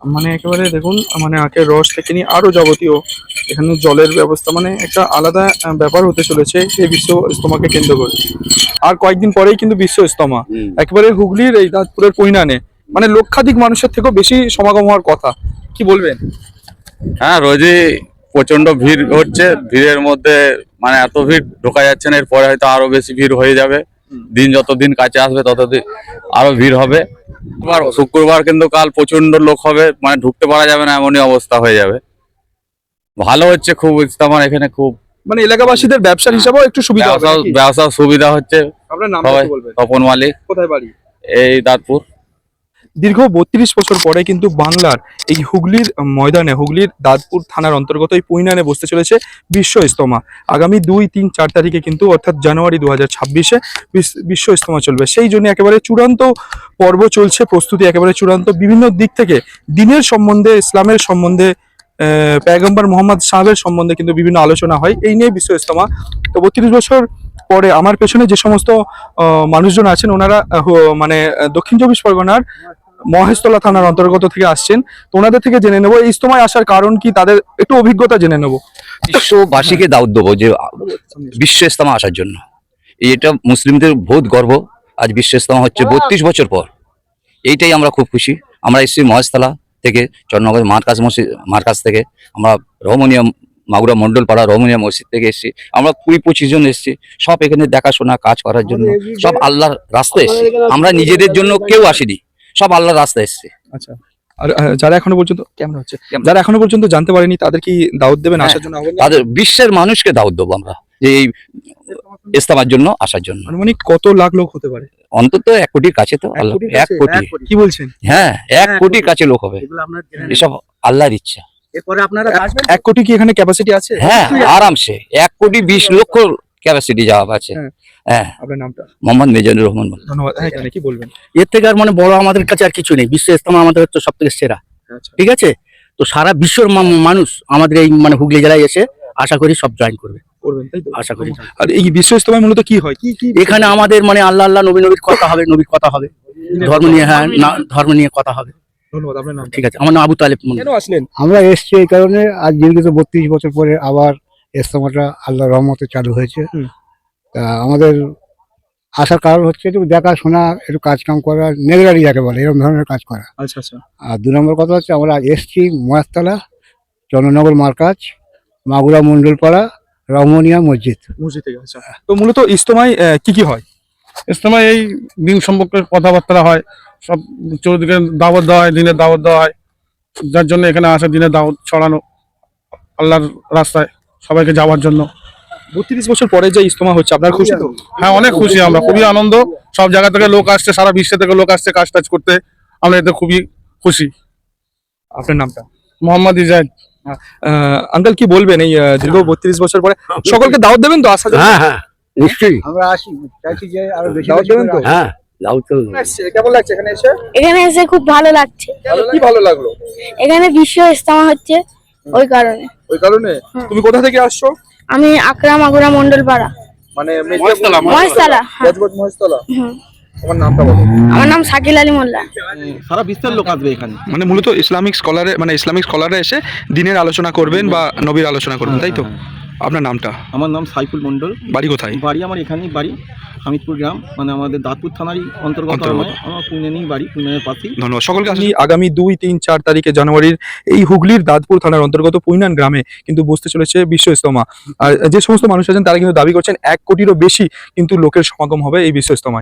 মানে একেবারে দেখুন মানে আখের রস থেকে নিয়ে আরও যাবতীয় এখানে জলের ব্যবস্থা মানে একটা আলাদা ব্যাপার হতে চলেছে এই বিশ্ব ইস্তমাকে কেন্দ্র করে। আর কয়েকদিন পরেই কিন্তু বিশ্ব ইস্তমা একেবারে হুগলির এই দাঁতপুরের পৈনানে মানে লক্ষাধিক মানুষের থেকেও বেশি সমাগম হওয়ার কথা। কি বলবেন? হ্যাঁ রোজই প্রচণ্ড ভিড় হচ্ছে। ভিড়ের মধ্যে মানে এত ভিড় ঢোকা যাচ্ছে না এরপরে হয়তো আরও বেশি ভিড় হয়ে যাবে। দিন যতদিন কাছে আসবে ততদিন আরও ভিড় হবে। শুক্রবার কিন্তু কাল প্রচণ্ড লোক হবে মানে ঢুকতে পারা যাবে না এমনই অবস্থা হয়ে যাবে। ভালো হচ্ছে খুব ইস্তামার এখানে খুব মানে এলাকাবাসীদের ব্যবসার হিসাবেও একটু সুবিধা ব্যবসার ব্যবসা সুবিধা হচ্ছে। আপনার নাম বলবেন। তপন মালিক। কোথায় বাড়ি? এই দাঁতপুর। দীর্ঘ বত্রিশ বছর পরে কিন্তু বাংলার এই হুগলির ময়দানে হুগলির দাঁতপুর থানার অন্তর্গত এই পুইনানে বসতে চলেছে বিশ্ব ইস্তমা আগামী দুই তিন চার তারিখে কিন্তু অর্থাৎ জানুয়ারি দু হাজার ছাব্বিশে বিশ্ব ইস্তমা চলবে। সেই জন্য একেবারে চূড়ান্ত পর্ব চলছে প্রস্তুতি একেবারে চূড়ান্ত। বিভিন্ন দিক থেকে দিনের সম্বন্ধে ইসলামের সম্বন্ধে আহ, পেগম্বর মোহাম্মদ সাহেবের সম্বন্ধে কিন্তু বিভিন্ন আলোচনা হয়। এই নিয়ে বিশ্ব ইস্তমা তো বত্রিশ বছর পরে আমার পেছনে যে সমস্ত মানুষজন আছেন ওনারা মানে দক্ষিণ চব্বিশ পরগনার মহেশতলা থানার অন্তর্গত থেকে আসছেন। তো ওনাদের থেকে জেনে নেব। এই ইস্তমায় আসার কারণ কি? তাদের একটু অভিজ্ঞতা জেনে নেব। বিশ্ববাসীকে দাওয়াত দেবো যে বিশ্ব ইস্তেমা আসার জন্য। এটা মুসলিমদের বহুত গর্ব। আজ বিশ্ব ইস্তেমা হচ্ছে বত্রিশ বছর পর। এইটাই আমরা খুব খুশি। আমরা এসেছি মহেশতলা থেকে চন্নগর মার্কাজ মসজিদ মার্কাজ থেকে। আমরা রহমনিয়া মাগুরা মন্ডল পাড়া রহমনিয়া মসজিদ থেকে এসেছি। আমরা কুড়ি পঁচিশ জন এসেছি। সব এখানে দেখাশোনা কাজ করার জন্য। সব আল্লাহর রাস্তায় এসেছি। আমরা নিজেদের জন্য কেউ আসিনি। সব আল্লাহর রাস্তায় এসেছি। আচ্ছা। আর যারা এখনও পর্যন্ত কেমন হচ্ছে। যারা এখনও পর্যন্ত জানতে পারেনি তাদের কি দাওয়াত দেবেন হ্যাঁ। আসার জন্য তাদের বিশ্বের মানুষকে দাওয়াত দেবো আমরা যে এই ইস্তেমার জন্য আসার জন্য। আনুমানিক কত লাখ লোক হতে পারে? অন্তত এক কোটির কাছে তো আল্লাহ এক কোটি। কি বলছেন? হ্যাঁ এক হ্যাঁ, কোটির কাছে লোক হবে। এসব আল্লাহর ইচ্ছা। এরপরে আপনারা এক কোটি কি এখানে ক্যাপাসিটি আছে? হ্যাঁ আরামসে। এক কোটি বিশ লক্ষ ক্যাপাসিটি যাওয়া আছে। হ্যাঁ। হ্যাঁ। আপনার নামটা? মোহাম্মদ মেজানুর রহমান ধন্যবাদ। হ্যাঁ কি বলবেন। এর থেকে আর মানে বড় আমাদের কাছে আর কিছু নেই। বিশ্ব ইস্তেমা আমাদের হচ্ছে সব থেকে সেরা। আচ্ছা। ঠিক আছে? তো সারা বিশ্বর মা- মানুষ আমাদের এই মানে হুগলি জেলায় এসে আশা করি সব জয়েন করবে। করবেন তাই তো? আশা করি। আর এই বিশ্ব ইস্তমায় মূলত কি হয়? কি কি? এখানে আমাদের মানে আল্লাহ আল্লাহ নবী নবীর কথা হবে নবীর কথা হবে। ধর্ম নিয়ে হ্যাঁ না- ধর্ম নিয়ে কথা হবে। ধন্যবাদ আপনার নাম। ঠিক আছে। আমার নাম আবু তালেব। কেন আসলেন? আমরা এসছি এই কারণে আজ দীর্ঘ বত্রিশ বছর পরে আবার ইস্তমাটা আল্লাহ রহমতে চালু হয়েছে। তা আমাদের আসার কারণ হচ্ছে একটু দেখাশোনা একটু কাজকাম করা নেগরারি যাকে বলে এরকম ধরনের কাজ করা। আচ্ছা আচ্ছা। আর দু নম্বর কথা হচ্ছে আমরা এসছি ময়াতলা চন্দ্রনগর মার্কাজ মাগুরা মণ্ডলপাড়া রমনিয়া মসজিদ। মসজিদ আচ্ছা। তো মূলত ইস্তমায় কি কি হয়? ইজতেমায় এই দিন সম্পর্কে কথাবার্তা হয় সব চৌদিকে দাওয়াত দেওয়া হয় দিনের দাওয়াত দেওয়া হয়। যার জন্য এখানে আসে দিনের দাওয়াত ছড়ানো আল্লাহর রাস্তায়। সবাইকে যাওয়ার জন্য। বত্রিশ বছর পরে যে ইস্তমা হচ্ছে আপনার খুশি তো? হ্যাঁ অনেক খুশি আমরা খুবই আনন্দ। সব জায়গা থেকে লোক আসছে সারা বিশ্ব থেকে লোক আসছে কাজ টাজ করতে। আমরা এতে খুবই খুশি। আপনার নামটা? মোহাম্মদ ইজাদ আঙ্কেল কি বলবেন এই দীর্ঘ বত্রিশ বছর পরে? সকলকে দাওয়াত দেবেন তো জন্য? হ্যাঁ হ্যাঁ নিশ্চয়ই। আমরা আসি চাইছি যে আরও বেশি দাওয়াত দেবেন তো? হ্যাঁ দাউদ কেমন লাগছে এখানে এসে? এখানে এসে খুব ভালো লাগছে। কি ভালো লাগল? এখানে বিশ্ব ইস্তেমা হচ্ছে ওই কারণে। ওই কারণে? তুমি কোথা থেকে আসছো? আমি আকরাম আগুরা মন্ডল পাড়া মানে মহেশতলা হ্যাঁ। মহেশতলা? আমার নামটা বলো। আমার নাম শাকিল আলী মোল্লা। সারা বিশ্বের লোক আসবে এখানে। মানে মূলত ইসলামিক স্কলারে মানে ইসলামিক স্কলারে এসে দিনের আলোচনা করবেন বা নবীর আলোচনা করবেন তাই তো? আপনার নামটা? আমার নাম সাইফুল মন্ডল বাড়ি কোথায়? বাড়ি আমার এখানেই বাড়ি হামিদপুর গ্রাম। মানে আমাদের দাঁতপুর থানারই অন্তর্গত। আমার। পুনেনেই বাড়ি পুনের পাশেই। ধন্যবাদ। সকলকে আসি আগামী দুই তিন চার তারিখে জানুয়ারির এই হুগলির দাঁতপুর থানার অন্তর্গত পুইনান গ্রামে কিন্তু বসতে চলেছে বিশ্ব ইস্তমা আর যে সমস্ত মানুষ আছেন তারা কিন্তু দাবি করছেন এক কোটিরও বেশি কিন্তু লোকের সমাগম হবে এই বিশ্ব ইস্তমায়